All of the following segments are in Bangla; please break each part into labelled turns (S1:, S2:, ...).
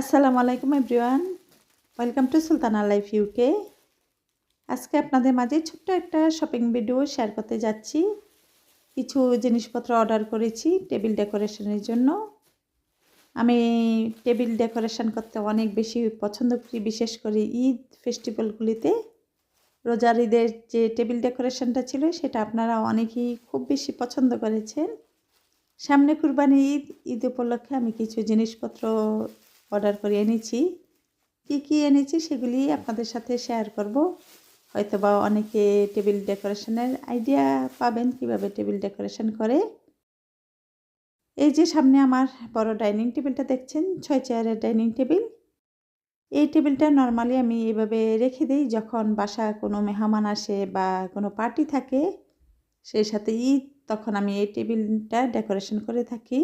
S1: আসসালামু আলাইকুম everyone. Welcome to Sultana life UK আজকে আপনাদের মাঝে ছোট্ট একটা শপিং ভিডিও শেয়ার করতে যাচ্ছি। কিছু জিনিসপত্র অর্ডার করেছি টেবিল ডেকোরেশনের জন্য। আমি টেবিল ডেকোরেশন করতে অনেক বেশি পছন্দ করি, বিশেষ করে ঈদ ফেস্টিভ্যালগুলিতে। রোজার ঈদের যে টেবিল ডেকোরেশনটা ছিল, সেটা আপনারা অনেকেই খুব বেশি পছন্দ করেছেন। সামনে কুরবানি ঈদ ঈদ উপলক্ষে আমি কিছু জিনিসপত্র অর্ডার করে এনেছি। কি কি এনেছি সেগুলি আপনাদের সাথে শেয়ার করব। হয়তো বা অনেকে টেবিল ডেকোরেশনের আইডিয়া পাবেন কীভাবে টেবিল ডেকোরেশন করে। এই যে সামনে আমার বড় ডাইনিং টেবিলটা দেখছেন, ছয় চেয়ারের ডাইনিং টেবিল এই টেবিলটা নর্মালি আমি এভাবে রেখে দিই, যখন বাসা কোনো মেহমান আসে বা কোনো পার্টি থাকে, সেই সাথে ঈদ তখন আমি এই টেবিলটা ডেকোরেশন করে থাকি।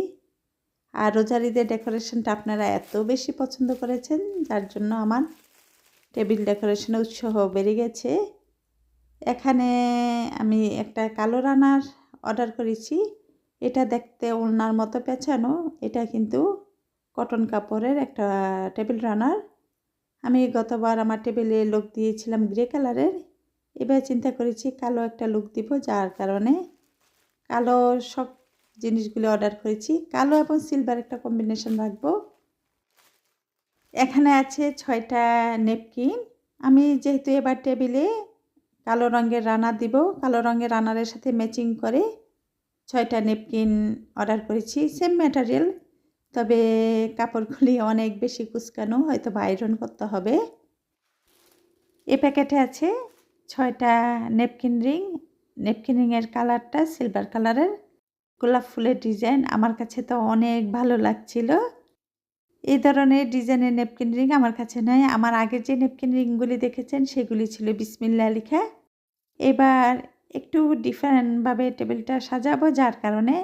S1: আর রোজার ঈদের ডেকোরেশনটা আপনারা এত বেশি পছন্দ করেছেন, যার জন্য আমার টেবিল ডেকোরেশনের উৎসাহ বেড়ে গেছে। এখানে আমি একটা কালো রানার অর্ডার করেছি। এটা দেখতে ওলনার মতো পেঁচানো। এটা কিন্তু কটন কাপড়ের একটা টেবিল রানার। আমি গতবার আমার টেবিলে লুক দিয়েছিলাম গ্রে কালারের। এবার চিন্তা করেছি কালো একটা লুক দিব, যার কারণে কালো সব জিনিসগুলো অর্ডার করেছি। কালো এবং সিলভার একটা কম্বিনেশন রাখব। এখানে আছে ছয়টা নেপকিন আমি যেহেতু এবার টেবিলে কালো রঙের রানার দিব, কালো রঙের রানারের সাথে ম্যাচিং করে ছয়টা নেপকিন অর্ডার করেছি। সেম ম্যাটেরিয়াল তবে কাপড়গুলি অনেক বেশি কুচকানো, হয়তো বা আয়রন করতে হবে। এ প্যাকেটে আছে ছয়টা নেপকিন রিং নেপকিন রিংয়ের কালারটা সিলভার কালারের গোলাপ ফুলের ডিজাইন আমার কাছে তো অনেক ভালো লাগছিল। এই ধরনের ডিজাইনের নেপকিন রিং আমার কাছে নয় আমার আগের যে নেপকিন রিংগুলি দেখেছেন, সেগুলি ছিল বিসমিল্লা লেখা। এবার একটু ডিফারেন্টভাবে টেবিলটা সাজাবো, যার কারণে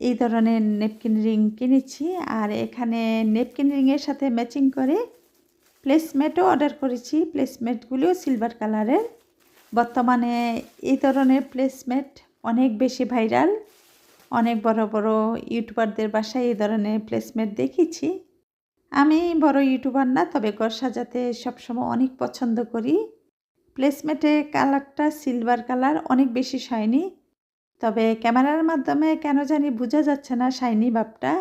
S1: এই ধরনের নেপকিন রিং কিনেছি। আর এখানে নেপকিন রিংয়ের সাথে ম্যাচিং করে প্লেসমেটও অর্ডার করেছি। প্লেসমেটগুলিও সিলভার কালারের বর্তমানে এই ধরনের প্লেসমেট অনেক বেশি ভাইরাল অনেক বড় বড় ইউটিউবারদের বাসায় এই ধরনের প্লেসমেন্ট দেখেছি। আমি বড় ইউটিউবার না, তবে ঘর সাজাতে সবসময় অনেক পছন্দ করি। প্লেসমেন্টের কালারটা সিলভার কালার অনেক বেশি শাইনি তবে ক্যামেরার মাধ্যমে কেন জানি বোঝা যাচ্ছে না শাইনি ভাবটা।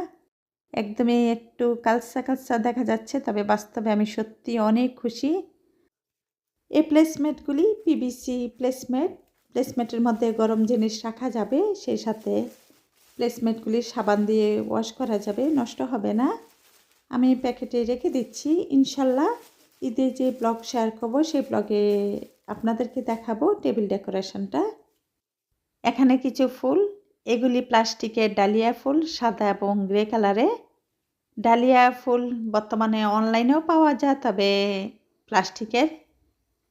S1: একদমই একটু কালসা কালসা দেখা যাচ্ছে, তবে বাস্তবে আমি সত্যি অনেক খুশি। এই প্লেসমেন্টগুলি পিবিসি প্লেসমেন্ট প্লেসমেন্টের মধ্যে গরম জিনিস রাখা যাবে সেই সাথে। প্লেসমেন্টগুলি সাবান দিয়ে ওয়াশ করা যাবে, নষ্ট হবে না। আমি প্যাকেটে রেখে দিচ্ছি। ইনশাল্লাহ ঈদে যে ব্লগ শেয়ার করব, সেই ব্লগে আপনাদেরকে দেখাবো টেবিল ডেকোরেশনটা এখানে কিছু ফুল, এগুলি প্লাস্টিকের ডালিয়া ফুল, সাদা এবং গ্রে কালারে ডালিয়া ফুল বর্তমানে অনলাইনেও পাওয়া যায়, তবে প্লাস্টিকের।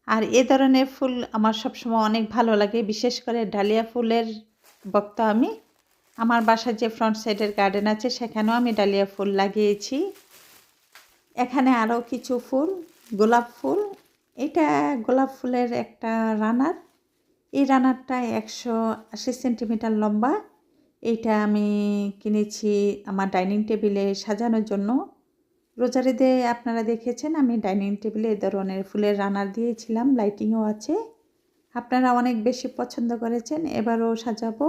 S1: আর এ ধরনের ফুল আমার সবসময় অনেক ভালো লাগে, বিশেষ করে ডালিয়া ফুলের বক্ত আমি। আমার বাসার যে ফ্রন্ট সাইডের গার্ডেন আছে, সেখানেও আমি ডালিয়া ফুল লাগিয়েছি। এখানে আরও কিছু ফুল, গোলাপ ফুল। এটা গোলাপ ফুলের একটা রানার এই রানারটা একশো আশি সেন্টিমিটার লম্বা। এইটা আমি কিনেছি আমার ডাইনিং টেবিলে সাজানোর জন্য। রোজারিদে আপনারা দেখেছেন, আমি ডাইনিং টেবিলে এ ধরনের ফুলের রানার দিয়েছিলাম। লাইটিংও আছে। আপনারা অনেক বেশি পছন্দ করেছেন, এবারও সাজাবো।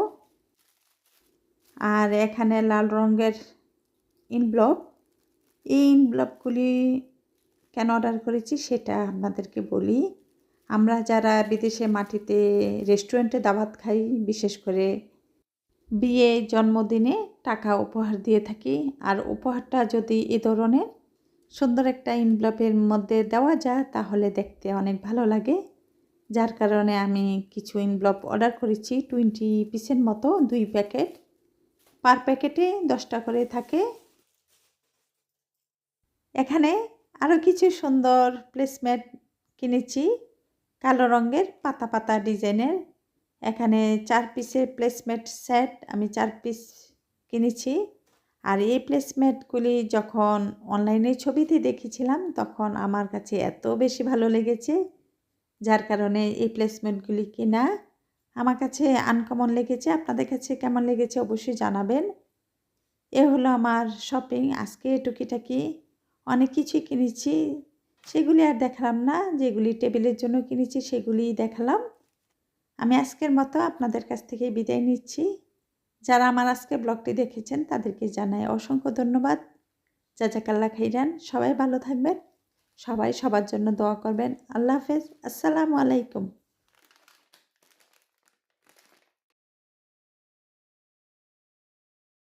S1: আর এখানে লাল রঙের ইনব্লক এই ইনব্লকগুলি কেন অর্ডার করেছি সেটা আপনাদেরকে বলি। আমরা যারা বিদেশে মাটিতে রেস্টুরেন্টে দাওয়াত খাই, বিশেষ করে বিয়ে, জন্মদিনে টাকা উপহার দিয়ে থাকি। আর উপহারটা যদি এ ধরনের সুন্দর একটা ইনভ্লপের মধ্যে দেওয়া যায়, তাহলে দেখতে অনেক ভালো লাগে। যার কারণে আমি কিছু ইনভ্লপ অর্ডার করেছি টোয়েন্টি পিসের মতো, দুই প্যাকেট পার প্যাকেটে দশটা করে থাকে। এখানে আরও কিছু সুন্দর প্লেসমেন্ট কিনেছি। কালো রঙের পাতা পাতা ডিজাইনের। এখানে চার পিসের প্লেসমেন্ট সেট আমি চার পিস কিনেছি। আর এই প্লেসমেন্টগুলি যখন অনলাইনে ছবিতে দেখেছিলাম, তখন আমার কাছে এত বেশি ভালো লেগেছে। যার কারণে এই প্লেসমেন্টগুলি কিনা আমার কাছে আনকমন লেগেছে, আপনাদের কাছে কেমন লেগেছে অবশ্যই জানাবেন। এ হলো আমার শপিং আজকে টুকিটাকি অনেক কিছুই কিনেছি, সেগুলি আর দেখালাম না, যেগুলি টেবিলের জন্য কিনেছি সেগুলিই দেখালাম। আমি আজকের মতো আপনাদের কাছ থেকে বিদায় নিচ্ছি। যারা আমার আজকে ব্লগটি দেখেছেন, তাদেরকে জানাই অসংখ্য ধন্যবাদ। যা জাজাকাল্লা খাইরান, সবাই ভালো থাকবেন, সবাই সবার জন্য দোয়া করবেন। আল্লাহ হাফেজ, আসসালামু আলাইকুম।